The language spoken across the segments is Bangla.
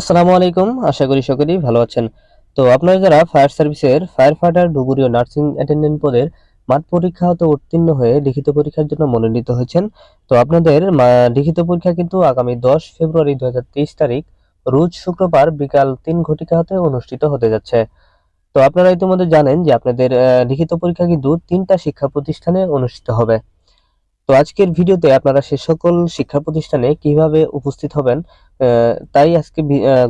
আসসালামু আলাইকুম, আশা করি সকলেই ভালো আছেন। তো আপনারা যারা ফায়ার সার্ভিসের ফায়ার ফাইটার ডুবুরি ও নার্সিং অ্যাটেন্ডেন্ট পদের মাঠ পরীক্ষা হতে উত্তীর্ণ হয়ে লিখিত পরীক্ষার জন্য মনোনীত হয়েছেন, তো আপনাদের লিখিত পরীক্ষা কিন্তু আগামী দশ ফেব্রুয়ারি দুহাজার তেইশ তারিখ, রোজ শুক্রবার বিকাল তিন ঘটিকা হতে অনুষ্ঠিত হতে যাচ্ছে। তো আপনারা ইতিমধ্যে জানেন যে আপনাদের লিখিত পরীক্ষা কিন্তু তিনটা শিক্ষা প্রতিষ্ঠানে অনুষ্ঠিত হবে। তো আজকের ভিডিওতে আপনারা সে সকল শিক্ষা প্রতিষ্ঠানে কীভাবে উপস্থিত হবেন তাই আজকে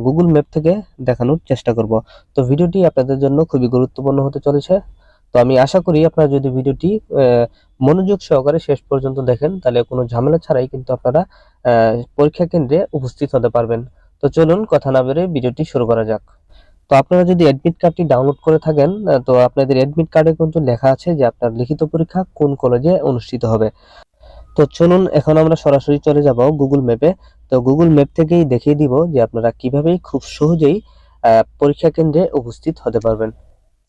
গুগল ম্যাপ থেকে দেখানোর চেষ্টা করব। তো ভিডিওটি আপনাদের জন্য খুবই গুরুত্বপূর্ণ হতে চলেছে। তো আমি আশা করি আপনারা যদি ভিডিওটি মনোযোগ সহকারে শেষ পর্যন্ত দেখেন, তাহলে কোনো ঝামেলা ছাড়াই কিন্তু আপনারা পরীক্ষা কেন্দ্রে উপস্থিত হতে পারবেন। তো চলুন কথা না বেড়ে ভিডিওটি শুরু করা যাক। তো আপনারা যদি অ্যাডমিট কার্ডটি ডাউনলোড করে থাকেন তো আপনাদের অ্যাডমিট কার্ডে কিন্তু লেখা আছে যে আপনার লিখিত পরীক্ষা কোন কলেজে অনুষ্ঠিত হবে। তো চলুন, এখন আমরা সরাসরি চলে যাব গুগল ম্যাপে তো গুগল ম্যাপ থেকেই দেখিয়ে দিব যে আপনারা কীভাবে খুব সহজেই পরীক্ষা কেন্দ্রে উপস্থিত হতে পারবেন।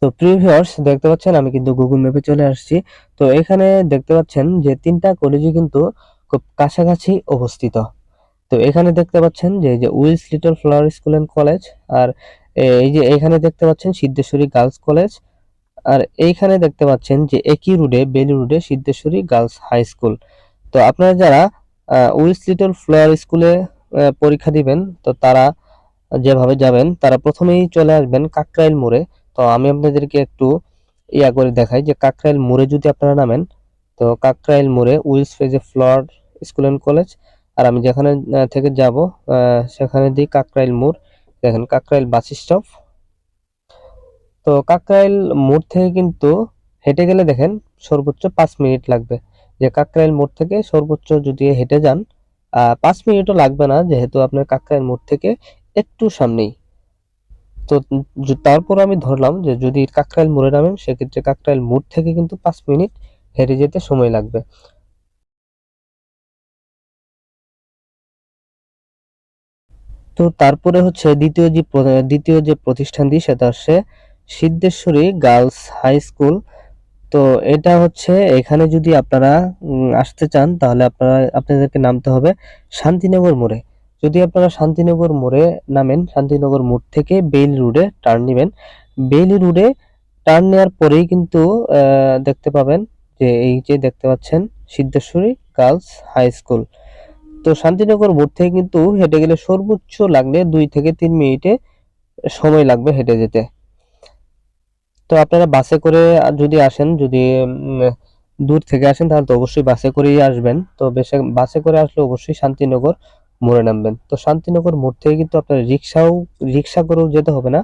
তো প্রিভিয়ার্স দেখতে পাচ্ছেন আমি কিন্তু গুগল ম্যাপে চলে আসছি। তো এখানে দেখতে পাচ্ছেন যে তিনটা কলেজই কিন্তু খুব কাছাকাছি অবস্থিত। তো এখানে দেখতে পাচ্ছেন যে যে Wills little flower school and college আর এই যে এখানে দেখতে পাচ্ছেন সিদ্ধেশ্বরী গার্লস কলেজ আর এইখানে দেখতে পাচ্ছেন যে একই রোডে বেলি রোডে সিদ্ধেশ্বরী গার্লস হাই স্কুল তো আপনারা যারা উইলস লিটল ফ্লাওয়ার স্কুলে পরীক্ষা দিবেন, তো তারা যেভাবে যাবেন, তারা প্রথমেই চলে আসবেন কাকরাইল মোড়ে। তো আমি আপনাদেরকে একটু ইয়া করে দেখাই যে কাকরাইল মোড়ে যদি আপনারা নামেন, তো কাকরাইল মোড়ে উইলস ফেজে ফ্লাওয়ার স্কুল অ্যান্ড কলেজ আর আমি যেখানে থেকে যাব সেখানে দিই কাকরাইল মোড়। দেখেন কাকরাইল বাস স্টপ। তো কাকরাইল মোড় থেকে কিন্তু হেঁটে গেলে দেখেন সর্বোচ্চ পাঁচ মিনিট লাগবে। যে কাকরাইল মোড় থেকে সর্বোচ্চ যদি হেঁটে যান পাঁচ মিনিটও লাগবে না যেহেতু আপনার কাকরাইল মোড় থেকে একটু সামনেই। তো তারপর আমি ধরলাম যে যদি কাকরাইল মোড়ে নামেন, সেক্ষেত্রে কাকরাইল মোড় থেকে কিন্তু পাঁচ মিনিট হেঁটে যেতে সময় লাগবে। তো তারপরে হচ্ছে দ্বিতীয় যে দ্বিতীয় যে প্রতিষ্ঠানটি, সেটা হচ্ছে সিদ্ধেশ্বরী গার্লস হাই স্কুল। তো এটা হচ্ছে এখানে যদি আপনারা আসতে চান, তাহলে আপনারা, আপনাদেরকে নামতে হবে শান্তিনগর মোড়ে। যদি আপনারা শান্তিনগর মোড়ে নামেন, শান্তিনগর মোড় থেকে বেইলি রোডে টার্ন নেবেন। বেইলি রোডে টার্ন নেওয়ার পরেই কিন্তু দেখতে পাবেন যে এই যে দেখতে পাচ্ছেন, সিদ্ধেশ্বরী গার্লস হাই স্কুল। তো শান্তিনগর মোড় থেকে কিন্তু হেঁটে গেলে সর্বোচ্চ লাগলে দুই থেকে তিন মিনিটে সময় লাগবে হেঁটে যেতে। তো আপনারা বাসে করে যদি আসেন, যদি দূর থেকে আসেন, তাহলে তো অবশ্যই বাসে করেই আসবেন। তো বেশি, বাসে করে আসলে অবশ্যই শান্তিনগর মোড়ে নামবেন। তো শান্তিনগর মোড় থেকে কিন্তু আপনার রিক্সাও, রিক্সা করেও যেতে হবে না।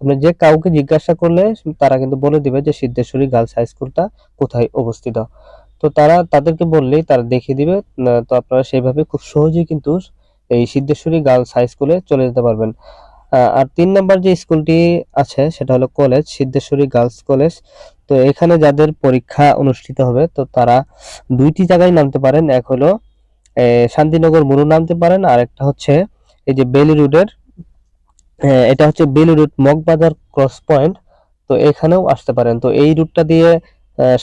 আপনি যে কাউকে জিজ্ঞাসা করলে, তারা কিন্তু বলে দিবে যে সিদ্ধেশ্বরী গার্লস হাই স্কুলটা কোথায় অবস্থিত। তো তারা তাদেরকে বললেই তারা দেখিয়ে দিবে তো আপনারা সেইভাবে খুব সহজেই কিন্তু এই সিদ্ধেশ্বরী গার্লস হাই স্কুলে চলে যেতে পারবেন। আর তিন নম্বর যে স্কুলটি আছে, সেটা হলো কলেজ, সিদ্ধেশ্বরী গার্লস কলেজ। তো এখানে যাদের পরীক্ষা অনুষ্ঠিত হবে, তো তারা দুইটি জায়গায় নামতে পারেন। এক হলো শান্তিনগর মোড়ও নামতে পারেন, আর একটা হচ্ছে এই যে বেলি রোডের এটা হচ্ছে Bailey road Moghbazar cross point. তো এখানেও আসতে পারেন। তো এই রুটটা দিয়ে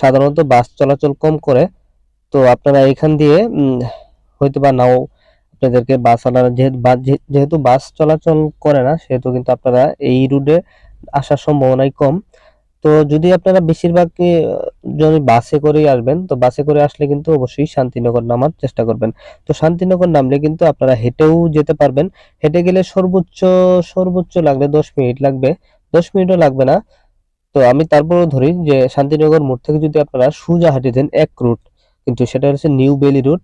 সাধারণত বাস চলাচল কম করে। তো আপনারা এখান দিয়ে হয়তো বা নাও আপনাদেরকে বাস আলাদা যেহেতু যেহেতু বাস চলাচল করে না, সেহেতু কিন্তু আপনারা এই রুটে আসার সম্ভাবনাই কম। তো যদি আপনারা বেশিরভাগ যদি বাসে করেই আসবেন, তো বাসে করে আসলে কিন্তু অবশ্যই শান্তিনগর নামার চেষ্টা করবেন। তো শান্তিনগর নামলে কিন্তু আপনারা হেঁটেও যেতে পারবেন। হেঁটে গেলে সর্বোচ্চ সর্বোচ্চ লাগবে দশ মিনিট লাগবে। দশ মিনিটও লাগবে না। তো আমি তারপরেও ধরি যে শান্তিনগর মোড় থেকে যদি আপনারা সোজা হেঁটে দেন এক রুট কিন্তু সেটা হচ্ছে নিউ বেলি রুট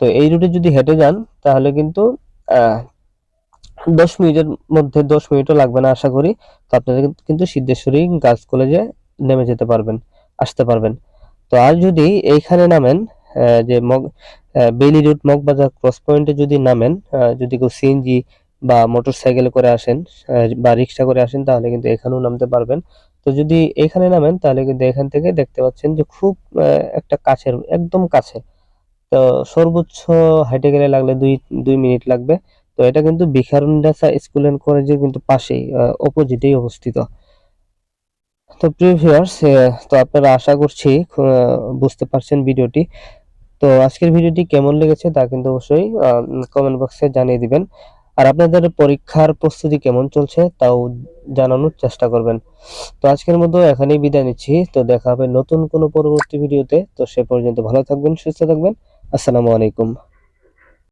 তো এই রুটে যদি হেঁটে যান, তাহলে কিন্তু দশ মিনিটের মধ্যে দশ মিনিটও লাগবে না আশা করি। তো আপনারা কিন্তু- সিদ্ধেশ্বরী গার্লস কলেজে নেমে যেতে পারবেন, আসতে পারবেন। তো আর যদি এইখানে নামেন যে মগ বেইলি রুট মগবাজার ক্রস পয়েন্টে যদি নামেন যদি কেউ সিএনজি বা মোটর সাইকেলে করে আসেন বা রিক্সা করে আসেন, তাহলে কিন্তু এখানেও নামতে পারবেন। তো যদি এখানে নামেন, তাহলে কিন্তু এখান থেকে দেখতে পাচ্ছেন যে খুব একটা কাছের, একদম কাছে তো সর্বোচ্চ হাইটে গেলে লাগলে দুই দুই মিনিট লাগবে। তো এটা কিন্তু ভিকারুননিসা স্কুল অ্যান্ড কলেজের কিন্তু পাশেই অপোজিটেই অবস্থিত। তো প্রিভিয়ার্স তো আপনারা আশা করছি বুঝতে পারছেন ভিডিওটি। তো আজকের ভিডিওটি কেমন লেগেছে তা কিন্তু অবশ্যই কমেন্ট বক্সে জানিয়ে দিবেন। আর আপনাদের পরীক্ষার প্রস্তুতি কেমন চলছে তাও জানানোর চেষ্টা করবেন। তো আজকের মতো এখানেই বিদায় নিচ্ছি। তো দেখা হবে নতুন কোনো পরবর্তী ভিডিওতে। তো সে পর্যন্ত ভালো থাকবেন, সুস্থ থাকবেন। আসসালামু আলাইকুম।